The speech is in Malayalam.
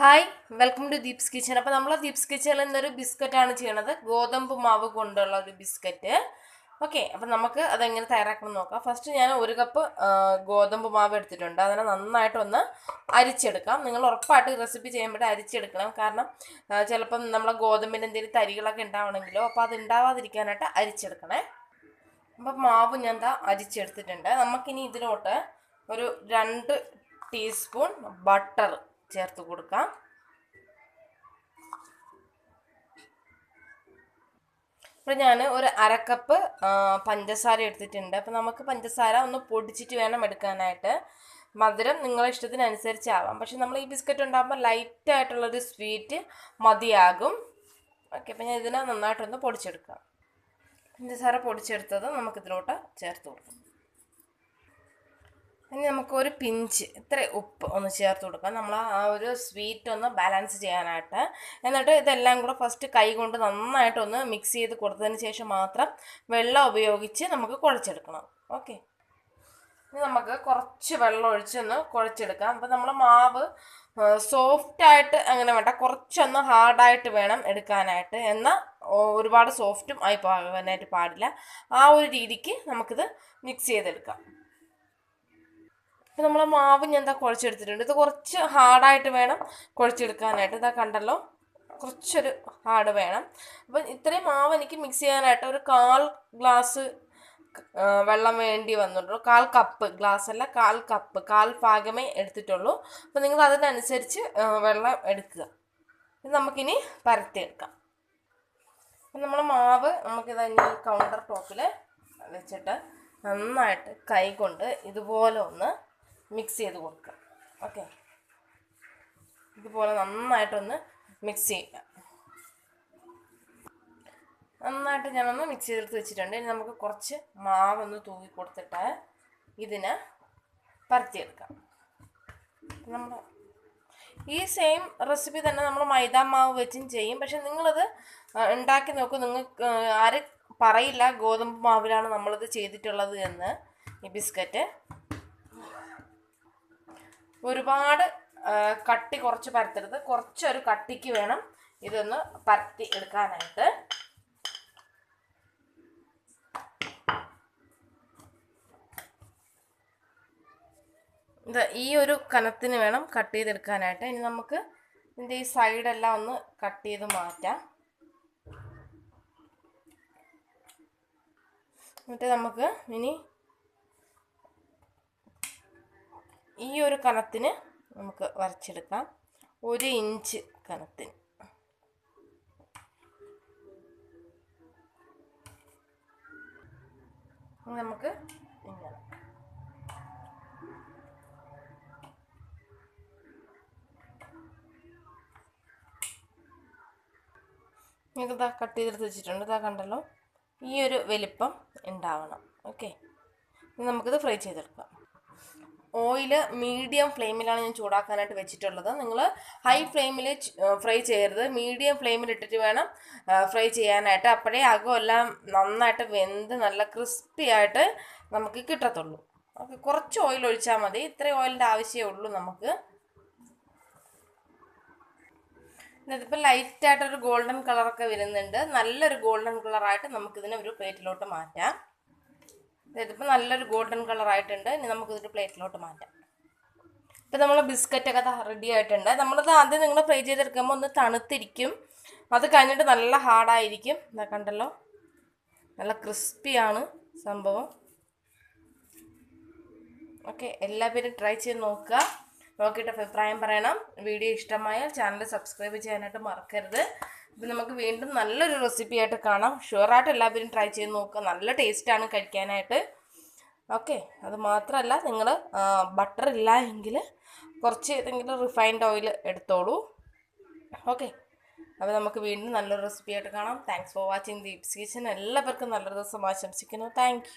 Hi welcome to Deep's kitchen അപ്പോൾ നമ്മൾ ദീപ്സ് കിച്ചണിൽ ബിസ്ക്കറ്റ് ബിസ്ക്കറ്റാണ് ചെയ്യണത്. ഗോതമ്പ് മാവ് കൊണ്ടുള്ള ഒരു ബിസ്ക്കറ്റ് ഓക്കെ അപ്പം നമുക്ക് അതെങ്ങനെ തയ്യാറാക്കണം നോക്കാം. ഫസ്റ്റ് ഞാൻ ഒരു കപ്പ് ഗോതമ്പ് മാവ് എടുത്തിട്ടുണ്ട്. അതിനെ നന്നായിട്ടൊന്ന് അരിച്ചെടുക്കാം. നിങ്ങൾ ഉറപ്പായിട്ട് റെസിപ്പി ചെയ്യുമ്പോൾ അരിച്ചെടുക്കണം. കാരണം ചിലപ്പം നമ്മളെ ഗോതമ്പിന്റെ എന്തെങ്കിലും തരികളൊക്കെ ഉണ്ടാവണമെങ്കിലോ അപ്പോൾ അത് ഉണ്ടാവാതിരിക്കാനായിട്ട് അരിച്ചെടുക്കണേ. അപ്പം മാവ് ഞാൻ എന്താ അരിച്ചെടുത്തിട്ടുണ്ട്. നമുക്കിനി ഇതിലോട്ട് ഒരു രണ്ട് ടീസ്പൂൺ ബട്ടർ ചേർത്ത് കൊടുക്കാം. ഇപ്പോൾ ഞാൻ ഒരു അരക്കപ്പ് പഞ്ചസാര എടുത്തിട്ടുണ്ട്. അപ്പോൾ നമുക്ക് പഞ്ചസാര ഒന്ന് പൊടിച്ചിട്ട് വേണം എടുക്കാനായിട്ട്. മധുരം നിങ്ങളെ ഇഷ്ടത്തിനനുസരിച്ചാവാം. പക്ഷെ നമ്മൾ ഈ ബിസ്ക്കറ്റ് ഉണ്ടാകുമ്പോൾ ലൈറ്റായിട്ടുള്ളൊരു സ്വീറ്റ് മതിയാകും. ഓക്കെ അപ്പോൾ ഞാൻ ഇതിനെ നന്നായിട്ടൊന്ന് പൊടിച്ചെടുക്കാം. പഞ്ചസാര പൊടിച്ചെടുത്തത് നമുക്കിതിലോട്ട് ചേർത്ത് കൊടുക്കാം. ഇനി നമുക്ക് ഒരു പിഞ്ച് ഇത്ര ഉപ്പ് ഒന്ന് ചേർത്ത് കൊടുക്കാം. നമ്മൾ ആ ഒരു സ്വീറ്റ് ഒന്ന് ബാലൻസ് ചെയ്യാനായിട്ട്. എന്നിട്ട് ഇതെല്ലാം കൂടെ ഫസ്റ്റ് കൈ കൊണ്ട് നന്നായിട്ടൊന്ന് മിക്സ് ചെയ്ത് കൊടുത്തതിന് ശേഷം മാത്രം വെള്ളം ഉപയോഗിച്ച് നമുക്ക് കുഴച്ചെടുക്കണം. ഓക്കെ ഇനി നമുക്ക് കുറച്ച് വെള്ളം ഒഴിച്ചൊന്ന് കുഴച്ചെടുക്കാം. അപ്പോൾ നമ്മൾ മാവ് സോഫ്റ്റായിട്ട് അങ്ങനെ വേണ്ട കുറച്ചൊന്ന് ഹാർഡായിട്ട് വേണം എടുക്കാനായിട്ട്. എന്നാൽ ഒരുപാട് സോഫ്റ്റും ആയി പോകാനായിട്ട് പാടില്ല. ആ ഒരു രീതിക്ക് നമുക്കിത് മിക്സ് ചെയ്തെടുക്കാം. ഇപ്പം നമ്മളെ മാവ് ഞാൻ എന്താ കുഴച്ചെടുത്തിട്ടുണ്ട്. ഇത് കുറച്ച് ഹാർഡായിട്ട് വേണം കുഴച്ചെടുക്കാനായിട്ട്. ഇതാ കണ്ടല്ലോ? കുറച്ചൊരു ഹാർഡ് വേണം. അപ്പം ഇത്രയും മാവ് എനിക്ക് മിക്സ് ചെയ്യാനായിട്ട് ഒരു കാൽ ഗ്ലാസ് വെള്ളം വേണ്ടി വന്നിട്ടുള്ളൂ. കാൽ കപ്പ് ഗ്ലാസ് അല്ല കാൽ കപ്പ് കാൽ ഭാഗമേ എടുത്തിട്ടുള്ളൂ. അപ്പം നിങ്ങൾ അതിനനുസരിച്ച് വെള്ളം എടുക്കുക. ഇത് നമുക്കിനി പരത്തിയെടുക്കാം. അപ്പം നമ്മൾ മാവ് നമുക്കിത് ഇനി കൗണ്ടർ ടോപ്പിൽ വെച്ചിട്ട് നന്നായിട്ട് കൈ കൊണ്ട് ഇതുപോലെ ഒന്ന് മിക്സ് ചെയ്ത് കൊടുക്കുക. ഓക്കെ? ഇതുപോലെ നന്നായിട്ടൊന്ന് മിക്സ് ചെയ്യുക. നന്നായിട്ട് ഞാനൊന്ന് മിക്സ് ചെയ്തെടുത്ത് വെച്ചിട്ടുണ്ട്. ഇനി നമുക്ക് കുറച്ച് മാവൊന്ന് തൂക്കി കൊടുത്തിട്ട് ഇതിന് പരത്തിയെടുക്കാം നമ്മൾ ഈ സെയിം റെസിപ്പി തന്നെ നമ്മൾ മൈദ മാവ് വെച്ചും ചെയ്യും. പക്ഷെ നിങ്ങളത് ഉണ്ടാക്കി നോക്കും. നിങ്ങൾക്ക് ആരും പറയില്ല ഗോതമ്പ് മാവിലാണ് നമ്മളിത് ചെയ്തിട്ടുള്ളത് എന്ന് ഈ ബിസ്ക്കറ്റ്. ഒരുപാട് കട്ടി കുറച്ച് പരത്തരുത്. കുറച്ചൊരു കട്ടിക്ക് വേണം ഇതൊന്ന് പരത്തി എടുക്കാനായിട്ട്. ഇത് ഈ ഒരു കനത്തിന് വേണം കട്ട് ചെയ്തെടുക്കാനായിട്ട്. ഇനി നമുക്ക് ഇതിന്റെ ഈ സൈഡെല്ലാം ഒന്ന് കട്ട് ചെയ്ത് മാറ്റാം. എന്നിട്ട് നമുക്ക് ഇനി ഈ ഒരു കനത്തിന് നമുക്ക് വരച്ചെടുക്കാം. ഒരു ഇഞ്ച് കനത്തിന് നമുക്ക് ഇങ്ങനെ. നിങ്ങൾക്ക് ഇതാ കട്ട് ചെയ്തെടുത്ത് വെച്ചിട്ടുണ്ട്. ഇതാ കണ്ടല്ലോ? ഈ ഒരു വലിപ്പം ഉണ്ടാവണം. ഓക്കെ. നമുക്കിത് ഫ്രൈ ചെയ്തെടുക്കാം. ഓയിൽ മീഡിയം ഫ്ലെയിമിലാണ് ഞാൻ ചൂടാക്കാനായിട്ട് വെച്ചിട്ടുള്ളത്. നിങ്ങൾ ഹൈ ഫ്ലെയിമിൽ ഫ്രൈ ചെയ്യരുത്. മീഡിയം ഫ്ലെയിമിൽ ഇട്ടിട്ട് വേണം ഫ്രൈ ചെയ്യാനായിട്ട്. അപ്പോഴേ അകമെല്ലാം നന്നായിട്ട് വെന്ത് നല്ല ക്രിസ്പി ആയിട്ട് നമുക്ക് കിട്ടത്തുള്ളൂ. ഓക്കെ കുറച്ച് ഓയിൽ ഒഴിച്ചാൽ മതി. ഇത്രയും ഓയിലിന്റെ ആവശ്യമേ ഉള്ളൂ നമുക്ക്. ഇതിപ്പോൾ ലൈറ്റായിട്ടൊരു ഗോൾഡൻ കളറൊക്കെ വരുന്നുണ്ട്. നല്ലൊരു ഗോൾഡൻ കളറായിട്ട് നമുക്കിതിനെ ഒരു പ്ലേറ്റിലോട്ട് മാറ്റാം. ഇതിപ്പോൾ നല്ലൊരു ഗോൾഡൻ കളറായിട്ടുണ്ട്. ഇനി നമുക്കിതൊരു പ്ലേറ്റിലോട്ട് മാറ്റാം. ഇപ്പം നമ്മൾ ബിസ്ക്കറ്റൊക്കെ റെഡി ആയിട്ടുണ്ട്. നമ്മളത് ആദ്യം നിങ്ങൾ ഫ്രൈ ചെയ്തെടുക്കുമ്പോൾ ഒന്ന് തണുത്തിരിക്കും. അത് കഴിഞ്ഞിട്ട് നല്ല ഹാർഡായിരിക്കും ഇതാ കണ്ടല്ലോ? നല്ല ക്രിസ്പിയാണ് സംഭവം. ഓക്കെ എല്ലാവരും ട്രൈ ചെയ്ത് നോക്കുക. നോക്കിയിട്ട് അഭിപ്രായം പറയണം. വീഡിയോ ഇഷ്ടമായാൽ ചാനൽ സബ്സ്ക്രൈബ് ചെയ്യാനായിട്ട് മറക്കരുത്. ഇപ്പം നമുക്ക് വീണ്ടും നല്ലൊരു റെസിപ്പി ആയിട്ട് കാണാം. ഷുവറായിട്ട് എല്ലാവരും ട്രൈ ചെയ്ത് നോക്കുക നല്ല ടേസ്റ്റാണ് കഴിക്കാനായിട്ട്. ഓക്കെ അത് മാത്രമല്ല നിങ്ങൾ ബട്ടർ ഇല്ല എങ്കിൽ കുറച്ച് ഏതെങ്കിലും റിഫൈൻഡ് ഓയിൽ എടുത്തോളൂ. ഓക്കെ അപ്പോൾ നമുക്ക് വീണ്ടും നല്ലൊരു റെസിപ്പി ആയിട്ട് കാണാം. Thanks for watching Deep's kitchen എല്ലാവർക്കും നല്ലൊരു ദിവസം ആശംസിക്കുന്നു. താങ്ക്